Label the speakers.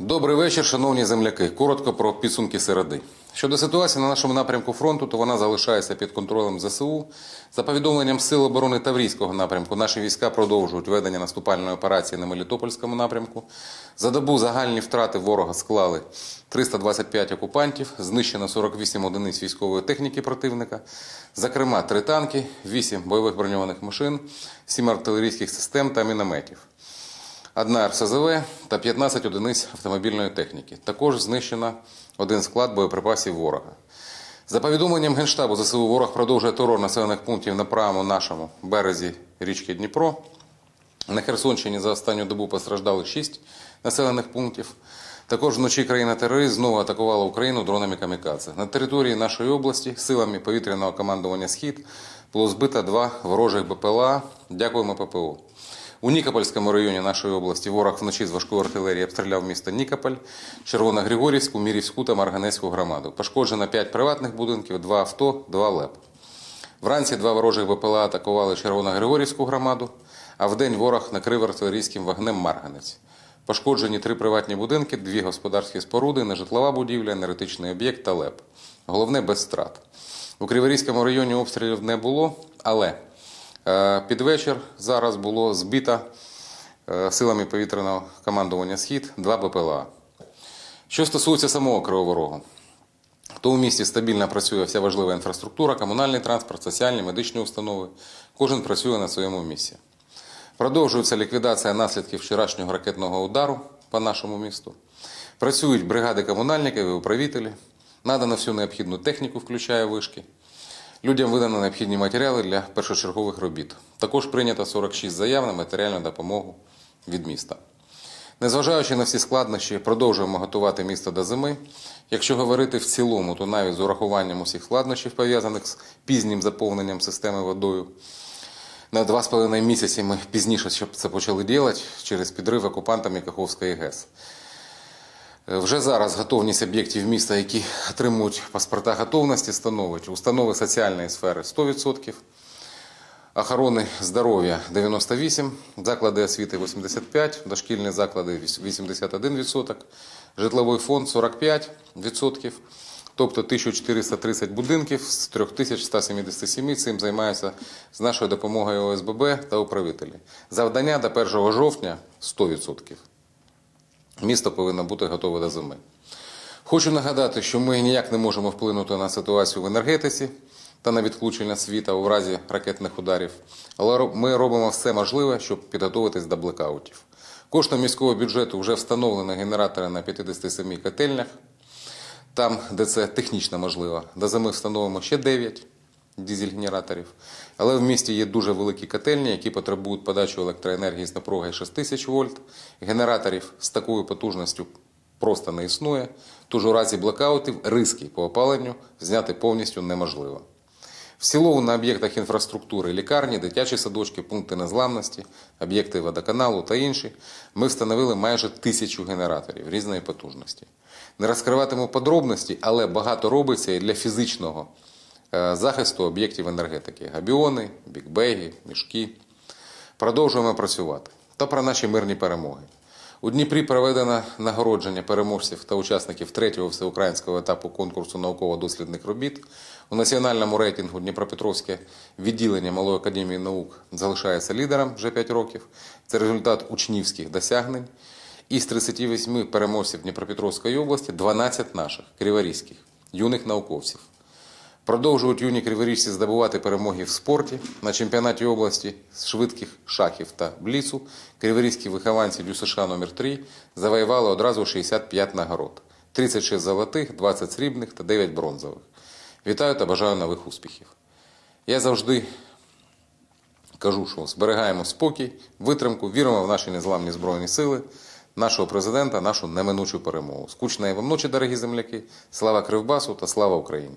Speaker 1: Добрий вечір, шановні земляки. Коротко про підсумки середи. Щодо ситуації на нашому напрямку фронту, то вона залишається під контролем ЗСУ. За повідомленням Сил оборони Таврійського напрямку, наші війська продовжують ведення наступальної операції на Мелітопольському напрямку. За добу загальні втрати ворога склали 325 окупантів, знищено 48 одиниць військової техніки противника, зокрема 3 танки, 8 бойових броньованих машин, 7 артилерійських систем та мінометів. Одна РСЗВ та 15 одиниць автомобільної техніки. Також знищено один склад боєприпасів ворога. За повідомленням Генштабу ЗСУ ворог продовжує терор населених пунктів на правому нашому березі річки Дніпро. На Херсонщині за останню добу постраждали 6 населених пунктів. Також вночі країна-терорист знову атакувала Україну дронами камікадзе. На території нашої області силами повітряного командування Схід було збито два ворожих БПЛА. Дякуємо ППО. У Нікопольському районі нашої області ворог вночі з важкої артилерії обстріляв місто Нікополь, Червоногригорівську, Мірівську та Марганецьку громаду. Пошкоджено 5 приватних будинків, 2 авто, 2 ЛЕП. Вранці два ворожих БПЛА атакували Червоногригорівську громаду, а вдень ворог накрив артилерійським вогнем Марганець. Пошкоджені три приватні будинки, дві господарські споруди, нежитлова будівля, енергетичний об'єкт та ЛЕП. Головне без страт. У Криворізькому районі обстрілів не було, але під вечір зараз було збито е, силами повітряного командування Схід два БПЛА. Що стосується самого Кривого Рогу, то у місті стабільно працює вся важлива інфраструктура, комунальний транспорт, соціальні, медичні установи. Кожен працює на своєму місці. Продовжується ліквідація наслідків вчорашнього ракетного удару по нашому місту. Працюють бригади комунальників і управителі. Надано всю необхідну техніку, включає вишки. Людям видано необхідні матеріали для першочергових робіт. Також прийнято 46 заяв на матеріальну допомогу від міста. Незважаючи на всі складнощі, продовжуємо готувати місто до зими. Якщо говорити в цілому, то навіть з урахуванням усіх складнощів, пов'язаних з пізнім заповненням системи водою, на два з половиною місяці ми пізніше щоб це почали робити через підрив окупантами Каховської ГЕС. Е, Вже зараз готовність об'єктів міста, які отримують паспорта готовності, становить установи соціальної сфери 100%, охорони здоров'я 98%, заклади освіти 85%, дошкільні заклади 81%, житловий фонд 45%, тобто 1430 будинків з 3177 цим займаються з нашою допомогою ОСББ та управителі. Завдання до 1 жовтня 100%. Місто повинно бути готове до зими. Хочу нагадати, що ми ніяк не можемо вплинути на ситуацію в енергетиці та на відключення світа у разі ракетних ударів, але ми робимо все можливе, щоб підготуватись до блекаутів. Коштом міського бюджету вже встановлено генератори на 57 котельнях, там, де це технічно можливо. До зими встановимо ще 9 дизель-генераторів. Але в місті є дуже великі котельні, які потребують подачі електроенергії з напругою 6000 вольт. Генераторів з такою потужністю просто не існує. Тож у разі блокаутів риски по опаленню зняти повністю неможливо. В цілому на об'єктах інфраструктури лікарні, дитячі садочки, пункти незламності, об'єкти водоканалу та інші ми встановили майже тисячу генераторів різної потужності. Не розкриватиму подробності, але багато робиться і для фізичного захисту об'єктів енергетики: габіони, бікбеги, мішки. Продовжуємо працювати. Та про наші мирні перемоги. У Дніпрі проведено нагородження переможців та учасників третього всеукраїнського етапу конкурсу науково-дослідних робіт. У національному рейтингу Дніпропетровське відділення Малої академії наук залишається лідером вже 5 років. Це результат учнівських досягнень. Із 38 переможців Дніпропетровської області 12 наших криворізьких юних науковців. Продовжують юні криворіжці здобувати перемоги в спорті на чемпіонаті області з швидких шахів та бліцу. Криворізькі вихованці ДЮСШ номер 3 завоювали одразу 65 нагород: 36 золотих, 20 срібних та 9 бронзових. Вітаю та бажаю нових успіхів. Я завжди кажу, що зберігаємо спокій, витримку, віримо в наші незламні збройні сили, нашого президента, нашу неминучу перемогу. Скучної вам ночі, дорогі земляки. Слава Кривбасу та слава Україні!